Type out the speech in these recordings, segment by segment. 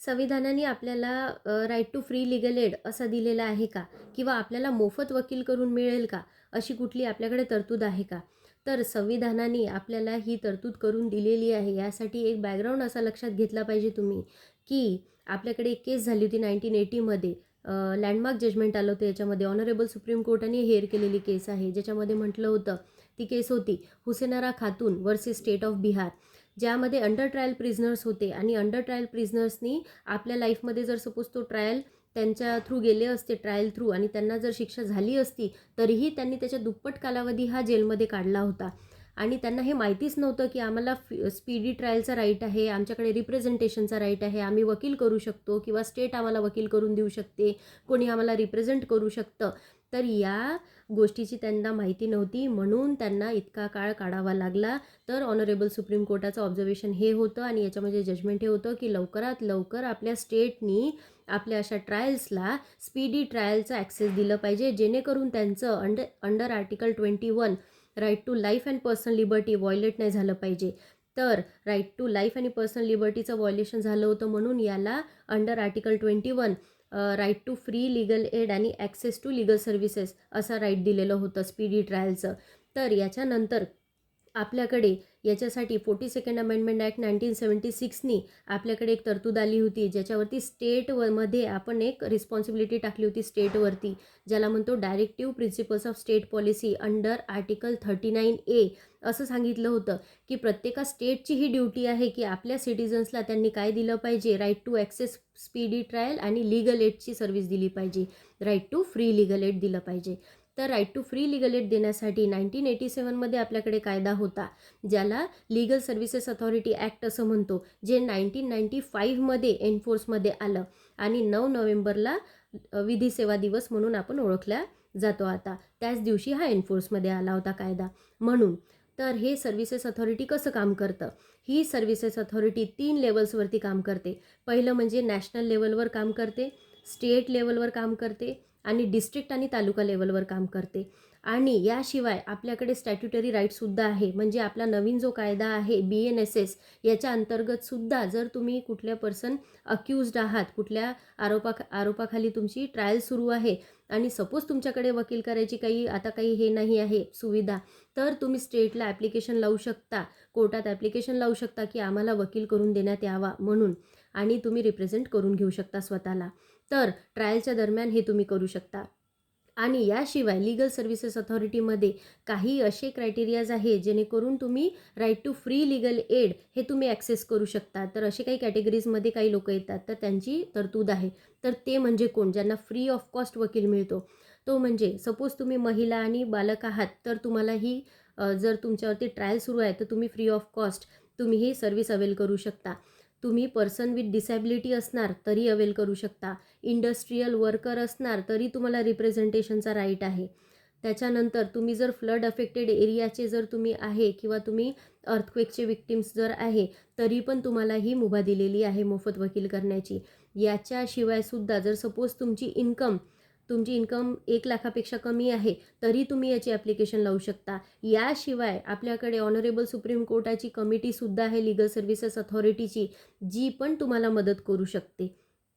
संविधानाने आपल्याला right to free legal aid असा दिलेला आहे का? किंवा आपल्याला मोफत वकील करून मिळेल का? अशी कुठली आपल्याकडे तरतूद आहे का? तर संविधानाने आपल्याला ही तरतूद करून दिलेली आहे. यासाठी एक बॅकग्राऊंड असा लक्षात घेतला पाहिजे तुम्ही की आपल्याकडे एक केस झाली होती नाईन्टीन एटीमध्ये लँडमार्क जजमेंट आलं होतं याच्यामध्ये. ऑनरेबल सुप्रीम कोर्टाने हेअर केलेली केस आहे. ज्याच्यामध्ये म्हटलं होतं ती केस होती हुसेनारा खातून वर्सेस स्टेट ऑफ बिहार. ज्यामध्ये अंडर ट्रायल प्रिझनर्स होते. आणि अंडर ट्रायल प्रिझनर्सनी आपल्या लाईफमध्ये जर सपोज तो ट्रायल त्यांच्या थ्रू गेले असते ट्रायल थ्रू आणि त्यांना जर शिक्षा झाली असती तरीही त्यांनी त्याच्या दुप्पट कालावधी हा जेलमध्ये काढला होता. आणि त्यांना हे माहितीच नव्हतं की आम्हाला स्पीडी ट्रायलचा राईट आहे आमच्याकडे रिप्रेझेंटेशनचा राईट आहे आम्ही वकील करू शकतो किंवा स्टेट आम्हाला वकील करून देऊ शकते कोणी आम्हाला रिप्रेझेंट करू शकतं. तर या गोष्टीची त्यांना माहिती नव्हती. म्हणून त्यांना इतका काळ काढावा लागला. तर ऑनरेबल सुप्रीम कोर्टाचं ऑब्झर्वेशन हे होतं आणि याच्यामध्ये जजमेंट हे होतं की लवकरात लवकर आपल्या स्टेटनी आपल्या अशा ट्रायल्सला स्पीडी ट्रायलचं ॲक्सेस दिलं पाहिजे. जेणेकरून त्यांचं under under article twenty one right to life and personal liberty violate नाही झालं पाहिजे. तर राईट टू लाईफ आणि पर्सनल लिबर्टीचं व्हायलेशन झालं होतं म्हणून याला under article twenty one right to free legal aid आणि ॲक्सेस टू लिगल सर्व्हिसेस असा राईट दिलेलं होतं स्पीडी ट्रायलचं तर याच्यानंतर आपल्याकडे याच्यासाठी forty second amendment act nineteen seventy सिक्सनी आपल्याकडे एक तरतूद आली होती ज्याच्यावरती स्टेट व मध्ये आपण एक रिस्पॉन्सिबिलिटी टाकली होती स्टेटवरती ज्याला म्हणतो directive principles of state policy under article thirty nine A असं सांगितलं होतं की प्रत्येका स्टेटची ही ड्युटी आहे की आपल्या सिटिझन्सला त्यांनी काय दिलं पाहिजे? Right to access speedy trial आणि लिगल एडची सर्व्हिस दिली पाहिजे. Right to free legal aid दिलं पाहिजे. तर right to free legal aid देण्यासाठी नाईन्टीन एटी सेवनमध्ये आपल्याकडे कायदा होता ज्याला लिगल सर्व्हिसेस अथॉरिटी ॲक्ट असं म्हणतो जे नाईन्टीन नाईन्टी फाईव्हमध्ये एनफोर्समध्ये आलं आणि नऊ नोव्हेंबरला विधी सेवा दिवस म्हणून आपण ओळखल्या जातो आता. त्याच दिवशी हा एनफोर्समध्ये आला होता कायदा. म्हणून तर हे सर्व्हिसेस अथॉरिटी कसं काम करतं? ही सर्व्हिसेस अथॉरिटी तीन लेवल्सवरती काम करते. पहिलं म्हणजे नॅशनल लेवलवर काम करते स्टेट लेवलवर काम करते आणि डिस्ट्रिक्ट आणि तालुका लेवलवर काम करते. आणि याशिवाय आपल्याकडे स्टॅट्युटरी राईटसुद्धा आहे. म्हणजे आपला नवीन जो कायदा आहे बी एन एस एस याच्या अंतर्गतसुद्धा जर तुम्ही कुठल्या पर्सन अक्युज्ड आहात कुठल्या आरोपा आरोपाखाली तुमची ट्रायल सुरू आहे आणि सपोज तुमच्याकडे वकील करायची काही आता काही हे नाही आहे सुविधा तर तुम्ही स्टेटला ॲप्लिकेशन लावू शकता. कोर्टात ॲप्लिकेशन लावू शकता की आम्हाला वकील करून देण्यात यावा म्हणून आणि तुम्ही रिप्रेझेंट करून घेऊ शकता स्वतःला. तर ट्रायलच्या दरम्यान हे तुम्ही करू शकता. आणि याशिवाय लिगल सर्व्हिसेस अथॉरिटीमध्ये काही असे क्रायटेरियाज आहे जेणेकरून तुम्ही right to free legal aid हे तुम्ही ॲक्सेस करू शकता. तर असे काही कॅटेगरीजमध्ये काही लोक येतात तर त्यांची तरतूद आहे. तर ते म्हणजे कोण? ज्यांना फ्री ऑफ कॉस्ट वकील मिळतो. तो म्हणजे सपोज तुम्ही महिला आणि बालक आहात तर तुम्हाला ही जर तुमच्यावरती ट्रायल सुरू आहे तर तुम्ही फ्री ऑफ कॉस्ट तुम्ही ही सर्व्हिस अवेल करू शकता. तुम्ही पर्सन विथ डिसॅबिलिटी असणार तरी अवेल करू शकता. इंडस्ट्रीयल वर्कर असणार तरी तुम्हाला रिप्रेझेंटेशनचा राईट आहे. त्याच्यानंतर तुम्ही जर फ्लड अफेक्टेड एरियाचे जर तुम्ही आहे किंवा तुम्ही अर्थक्वेकचे विक्टिम्स जर आहे तरी पण तुम्हाला ही मुभा दिलेली आहे मोफत वकील करण्याची. याच्याशिवाय सुद्धा जर सपोज तुमची इन्कम तुमची इन्कम एक लाखापेक्षा कमी आहे तरी तुम्ही याची ॲप्लिकेशन लावू शकता. याशिवाय आपल्याकडे ऑनरेबल सुप्रीम कोर्टाची कमिटीसुद्धा आहे लिगल सर्व्हिसेस अथॉरिटीची जी पण तुम्हाला मदत करू शकते.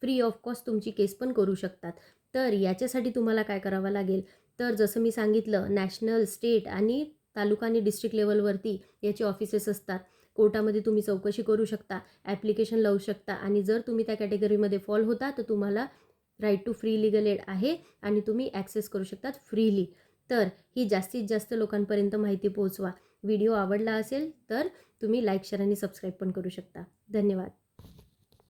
फ्री ऑफ कॉस्ट तुमची केस पण करू शकतात. तर याच्यासाठी तुम्हाला काय करावं लागेल? तर जसं मी सांगितलं नॅशनल स्टेट आणि तालुका आणि डिस्ट्रिक्ट लेवलवरती याचे ऑफिसेस असतात. कोर्टामध्ये तुम्ही चौकशी करू शकता ॲप्लिकेशन लावू शकता आणि जर तुम्ही त्या कॅटेगरीमध्ये फॉल होता तर तुम्हाला right to free legal aid आहे आणि तुम्ही ॲक्सेस करू शकतात फ्रीली तर ही जास्तीत जास्त लोकांपर्यंत माहिती पोहोचवा. व्हिडिओ आवडला असेल तर तुम्ही लाईक शेअर आणि सबस्क्राईब पण करू शकता. धन्यवाद.